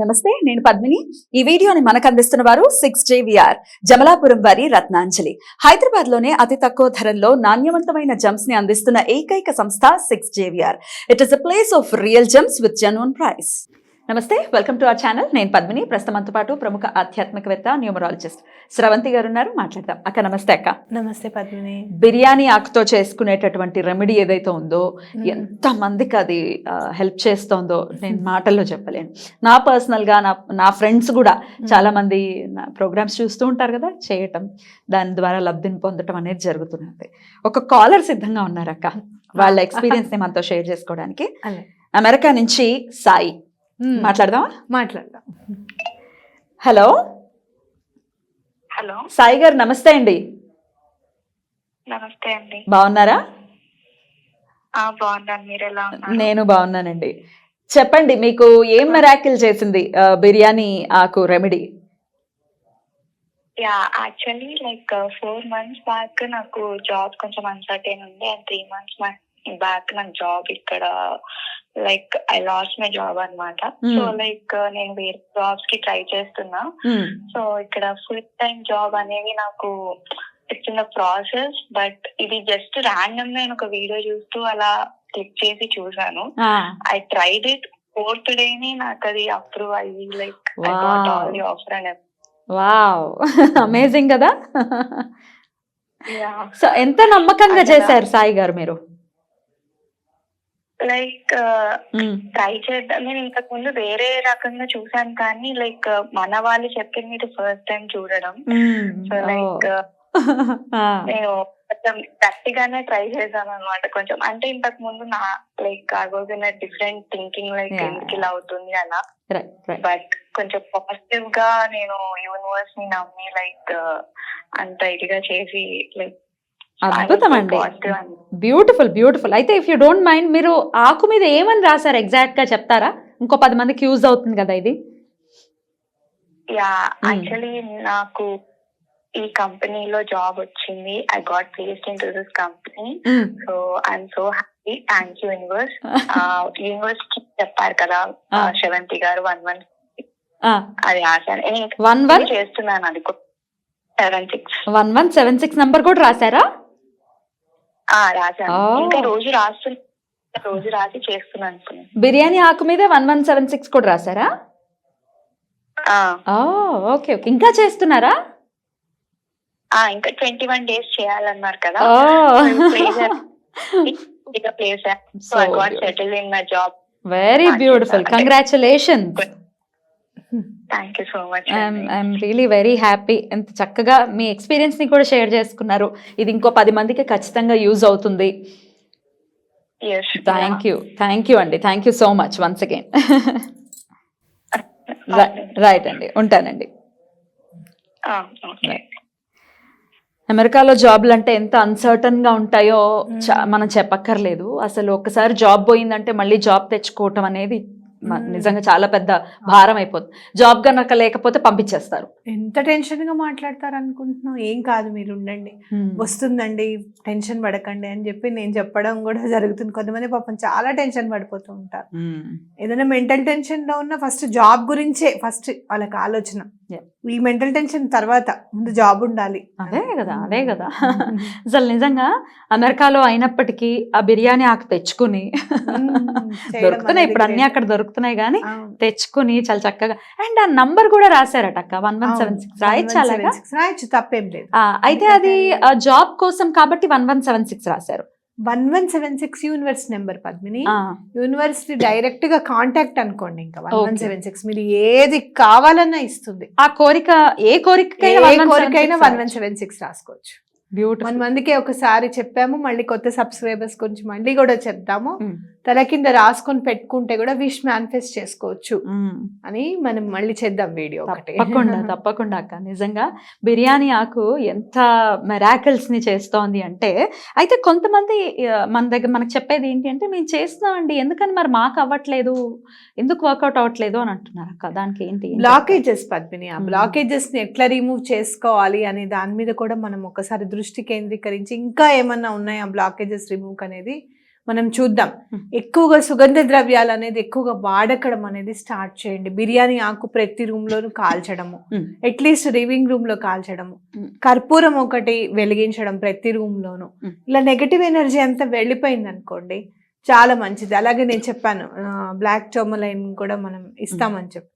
నమస్తే నేను పద్మిని. ఈ వీడియోని మనకు అందిస్తున్న వారు సిక్స్ జేవిఆర్ జమలాపురం వారి రత్నాంజలి. హైదరాబాద్లోనే అతి తక్కువ ధరల్లో నాణ్యవంతమైన జమ్స్ని అందిస్తున్న ఏకైక సంస్థ six JVR it is a place of real gems with genuine price నమస్తే వెల్కమ్ టు అవర్ ఛానల్ నేను పద్మిని. ప్రస్తుతంతో పాటు ప్రముఖ ఆధ్యాత్మికవేత్త న్యూమరాలజిస్ట్ స్రవంతి గారు ఉన్నారు. మాట్లాడదాం. అక్క నమస్తే అక్క. నమస్తే పద్మిని. బిర్యానీ ఆకుతో చేసుకునేటటువంటి రెమెడీ ఏదైతే ఉందో ఎంత మందికి అది హెల్ప్ చేస్తోందో నేను మాటల్లో చెప్పలేను. నా పర్సనల్గా నా నా ఫ్రెండ్స్ కూడా చాలా మంది నా ప్రోగ్రామ్స్ చూస్తూ ఉంటారు కదా చేయటం దాని ద్వారా లబ్ధిని పొందటం అనేది జరుగుతున్నది. ఒక కాలర్ సిద్ధంగా ఉన్నారు అక్క. వాళ్ళ ఎక్స్పీరియన్స్ని మనతో షేర్ చేసుకోవడానికి. అమెరికా నుంచి సాయి. మాట్లాడదామా? మాట్లాడదాం. హలో? హలో. సాయి గారు నమస్తే అండి. నమస్తే అండి. బాగున్నారా? ఆ బాగున్నాను. మీరు ఎలా ఉన్నారు? నేను బాగున్నానండి. చెప్పండి మీకు ఏం మెరాకిల్ చేసింది బిర్యానీ ఆకు remedy? Yeah actually like four months back నాకు జాబ్ కొంచెం అన్సర్టైన్ ఉంది. అండ్ త్రీ మంత్స్ బ్యాక్ నాకు జాబ్ ఇక్కడ like I lost my job అన్నమాట. Hmm. సో లైక్ నేను వేరే జాబ్స్కి ట్రై చేస్తున్నా. సో ఇక్కడ ఫుల్ టైం జాబ్ అనేది నాకు ఇట్స్ ఇన్ ప్రాసెస్ బట్ ఇది జస్ట్ ర్యాండమ్ నేను ఒక వీడియో చూస్తూ అలా క్లిక్ చేసి చూసాను ఐ ట్రైడ్ ఇట్ ఫోర్త్ డేనే నాకు అది అప్రూవ్ అయ్యి like I offer and wow amazing కదా? సో ఎంత నమ్మకంగా చేశారు సాయి గారు మీరు? లైక్ ట్రై చేద్దాం. నేను ఇంతకు ముందు వేరే రకంగా చూసాను కానీ లైక్ మన వాళ్ళు చెప్పింది ఇది ఫస్ట్ టైం చూడడం. సో లైక్ నేను కొంచెం గట్టిగానే ట్రై చేశాను అనమాట కొంచెం అంటే ఇంతకు ముందు నా like in different thinking like. ఎందుకు ఇలా అవుతుంది అలా. బట్ కొంచెం పాజిటివ్గా నేను యూనివర్స్ని నమ్మి లైక్ అంత ఇదిగా చేసి లైక్ అద్భుతం అండి. బ్యూటిఫుల్ బ్యూటిఫుల్ అయితే ఇఫ్ యూ డోంట్ మైండ్ మీరు ఆకు మీద ఏమని రాశారు ఎగ్జాక్ట్గా చెప్తారా? ఇంకో పది మందికి యూజ్ అవుతుంది కదా ఇది. Yeah Hmm. యాక్చువల్లీ నాకు ఈ కంపెనీలో జాబ్ వచ్చింది. I got placed in to this company so I'm so happy thank you universe యూనివర్స్కి చెప్పారు కదా Ah. శవంతి గారు వన్ వన్ అది రాశాను నేను ఇంకా వన్ వన్ చేస్తున్నాను అది seven six one one seven six number కూడా రాశారా? రాశాను. ఇంకా రోజు రాస్తున్నా రోజు రాసి చేస్తున్నాను. బిర్యానీ ఆకు మీద వన్ వన్ సెవెన్ సిక్స్ కూడా రాశారా. Okay okay. ఇంకా చేస్తున్నారా? ఇంకా ట్వంటీ వన్ డేస్ చేయాలన్నారు కదా. Place so I got settle in my job very beautiful sir. Thank you so much I'm really very happy ఎంత చక్కగా మీ ఎక్స్పీరియన్స్ని కూడా షేర్ చేసుకున్నారు. ఇది ఇంకో పది మందికి ఖచ్చితంగా యూజ్ అవుతుంది. థ్యాంక్ యూ థ్యాంక్ యూ అండి thank you so much once again right అండి ఉంటానండి. ఓకే అమెరికాలో జాబ్లు అంటే ఎంత అన్సర్టన్గా ఉంటాయో చా- మనం చెప్పక్కర్లేదు. అసలు ఒకసారి జాబ్ పోయిందంటే మళ్ళీ జాబ్ తెచ్చుకోవటం అనేది. నిజంగా చాలా పెద్ద భారం అయిపోతుంది జాబ్ కనుక లేకపోతే పంపించేస్తారు. ఎంత టెన్షన్గా మాట్లాడతారు అనుకుంటున్నాం ఏం కాదు మీరు ఉండండి. వస్తుందండి టెన్షన్ పడకండి అని చెప్పి నేను చెప్పడం కూడా జరుగుతుంది. కొంతమంది పాపం చాలా టెన్షన్ పడిపోతూ ఉంటారు. ఏదైనా మెంటల్ టెన్షన్లో ఉన్న ఫస్ట్ జాబ్ గురించే ఫస్ట్ వాళ్ళకి ఆలోచన. ఈ మెంటల్ టెన్షన్ తర్వాత ముందు జాబ్ ఉండాలి. అదే కదా అదే కదా. అసలు నిజంగా అమెరికాలో అయినప్పటికీ ఆ బిర్యానీ ఆకు తెచ్చుకుని చేయడం దొరుకుతున్నాయి. ఇప్పుడు అన్ని. అక్కడ దొరుకుతున్నాయి కానీ. తెచ్చుకుని చాలా చక్కగా అండ్ ఆ నంబర్ కూడా రాశారట అక్క. వన్ వన్ సెవెన్ సిక్స్ రాయొచ్చు అలాగా? 1176 రాయొచ్చు తప్పేం లేదు. ఆ, అయితే అది జాబ్ కోసం కాబట్టి వన్ వన్ సెవెన్ సిక్స్ రాశారు. One one seven six universe number Padmini university డైరెక్ట్గా కాంటాక్ట్ అనుకోండి ఇంకా వన్ వన్. సెవెన్ సిక్స్ మీరు ఏది కావాలన్నా ఇస్తుంది. ఆ కోరిక ఏ ఏ కోరికైనా కోరికైనా వన్ వన్ సెవెన్ సిక్స్ రాసుకోవచ్చు. బ్యూటిఫుల్ వన్ మందికి ఒకసారి చెప్పాము మళ్ళీ కొత్త సబ్స్క్రైబర్స్ గురించి మళ్ళీ కూడా చెప్తాము. Mm. తల కింద రాసుకొని పెట్టుకుంటే కూడా విష్ మేనిఫెస్ట్ చేసుకోవచ్చు. అని మనం మళ్ళీ చేద్దాం వీడియో తప్పకుండా తప్పకుండా అక్క. నిజంగా బిర్యానీ ఆకు ఎంత మెరాకిల్స్ని చేస్తోంది అంటే అయితే కొంతమంది మన దగ్గర మనకు చెప్పేది ఏంటి అంటే మేము చేస్తున్నామండి ఎందుకని మరి మాకు అవ్వట్లేదు? ఎందుకు వర్కౌట్ అవ్వట్లేదు? అని అంటున్నారు అక్క. దానికి ఏంటి బ్లాకేజెస్ పద్మిని ఆ. బ్లాకేజెస్ని ఎట్లా రిమూవ్ చేసుకోవాలి అనే దాని మీద కూడా మనం ఒకసారి దృష్టి కేంద్రీకరించి ఇంకా ఏమన్నా ఉన్నాయి ఆ బ్లాకేజెస్ రిమూవ్ అనేది? మనం చూద్దాం. ఎక్కువగా సుగంధ ద్రవ్యాలు అనేది ఎక్కువగా వాడకడం అనేది స్టార్ట్ చేయండి బిర్యానీ ఆకు ప్రతి రూమ్ లోను కాల్చడము. అట్లీస్ట్ లివింగ్ రూమ్లో కాల్చడము. కర్పూరం ఒకటి వెలిగించడం ప్రతి రూమ్ లోను Hmm. ఇలా నెగటివ్ ఎనర్జీ అంతా వెళ్ళిపోయింది అనుకోండి చాలా మంచిది అలాగే నేను చెప్పాను బ్లాక్ టోమలైన్ కూడా మనం ఇస్తామని చెప్పి.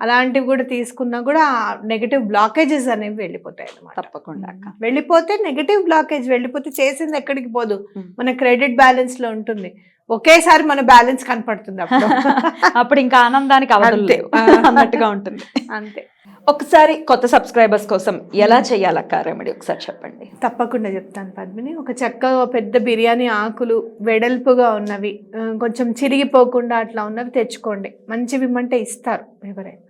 అలాంటివి కూడా తీసుకున్నా కూడా నెగటివ్ బ్లాకేజెస్ అనేవి వెళ్ళిపోతాయి అన్నమాట. తప్పకుండా వెళ్ళిపోతే నెగటివ్ బ్లాకేజ్ వెళ్ళిపోతే చేసింది ఎక్కడికి పోదు. మన క్రెడిట్ బ్యాలెన్స్లో ఉంటుంది. ఒకేసారి మన బ్యాలెన్స్ కనపడుతుంది అప్పుడు. అప్పుడు ఇంకా ఆనందానికి. లేవు. అన్నట్టుగా ఉంటుంది. అంతే. ఒకసారి కొత్త సబ్స్క్రైబర్స్ కోసం ఎలా చేయాలక్క రెమెడీ? ఒకసారి చెప్పండి. తప్పకుండా చెప్తాను పద్మిని. ఒక చక్కగా పెద్ద బిర్యానీ ఆకులు వెడల్పుగా ఉన్నవి కొంచెం చిరిగిపోకుండా అట్లా ఉన్నవి తెచ్చుకోండి. మంచివి ఇమ్మంటే ఇస్తారు ఎవరైనా.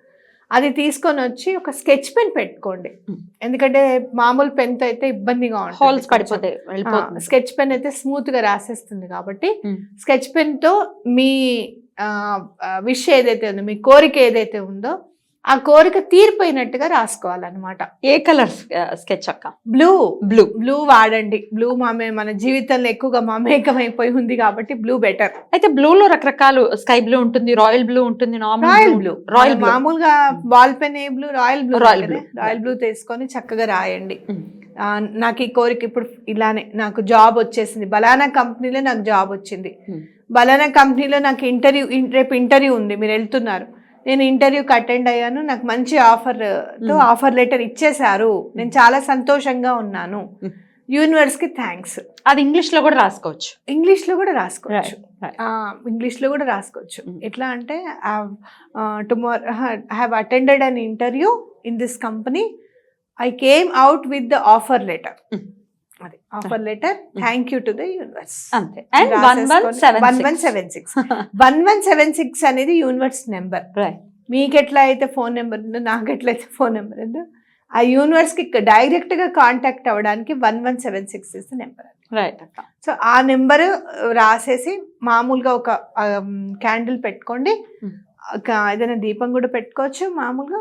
అది తీసుకొని వచ్చి ఒక స్కెచ్ పెన్ పెట్టుకోండి. ఎందుకంటే మామూలు పెన్తో అయితే ఇబ్బందిగా ఉంటుంది హోల్స్ కొంచెం. పడిపోతే వెళ్ళిపోతుంది స్కెచ్ పెన్ అయితే స్మూత్గా రాసేస్తుంది కాబట్టి. స్కెచ్ పెన్తో మీ విష్ ఏదైతే ఉందో మీ కోరిక ఏదైతే ఉందో ఆ కోరిక తీరిపోయినట్టుగా రాసుకోవాలన్నమాట. ఏ కలర్ స్కెచ్ అక్క? బ్లూ. బ్లూ. బ్లూ వాడండి. బ్లూ మామే మన జీవితంలో ఎక్కువగా మమేకమైపోయి ఉంది కాబట్టి బ్లూ బెటర్. అయితే బ్లూ లో రకరకాలు స్కై బ్లూ ఉంటుంది రాయల్ బ్లూ ఉంటుంది normal royal blue. Royal blue. మామూలుగా బాల్ పెన్ ఏ blue royal blue Royal blue. Royal blue తీసుకొని చక్కగా రాయండి. నాకు ఈ కోరిక ఇప్పుడు ఇలానే నాకు జాబ్ వచ్చేసింది. బలానా కంపెనీలో నాకు జాబ్ వచ్చింది. బలానా కంపెనీలో నాకు ఇంటర్వ్యూ రేపు ఇంటర్వ్యూ ఉంది. మీరు వెళ్తున్నారు. నేను ఇంటర్వ్యూకి అటెండ్ అయ్యాను. నాకు మంచి ఆఫర్తో Mm. ఆఫర్ లెటర్ ఇచ్చేశారు. నేను చాలా సంతోషంగా ఉన్నాను. Mm. యూనివర్స్కి థ్యాంక్స్ అది ఇంగ్లీష్లో కూడా రాసుకోవచ్చు. ఇంగ్లీష్లో కూడా రాసుకోవచ్చు. Right, right. ఇంగ్లీష్లో కూడా రాసుకోవచ్చు. ఎట్లా అంటే tomorrow I have attended an interview in this company I came out with the offer letter offer letter thank you to the universe అంతే. And one one seven one one seven six one one seven six అనేది universe number right మీకు ఎట్లా అయితే phone number ఉందో నాకు ఎట్లయితే phone number ఉందో ఆ యూనివర్స్కి డైరెక్ట్గా కాంటాక్ట్ అవ్వడానికి one one seven six is number right అక్క సో ఆ నెంబర్ రాసేసి మామూలుగా ఒక క్యాండిల్ పెట్టుకోండి. Hmm. ఏదైనా దీపం కూడా పెట్టుకోవచ్చు మామూలుగా.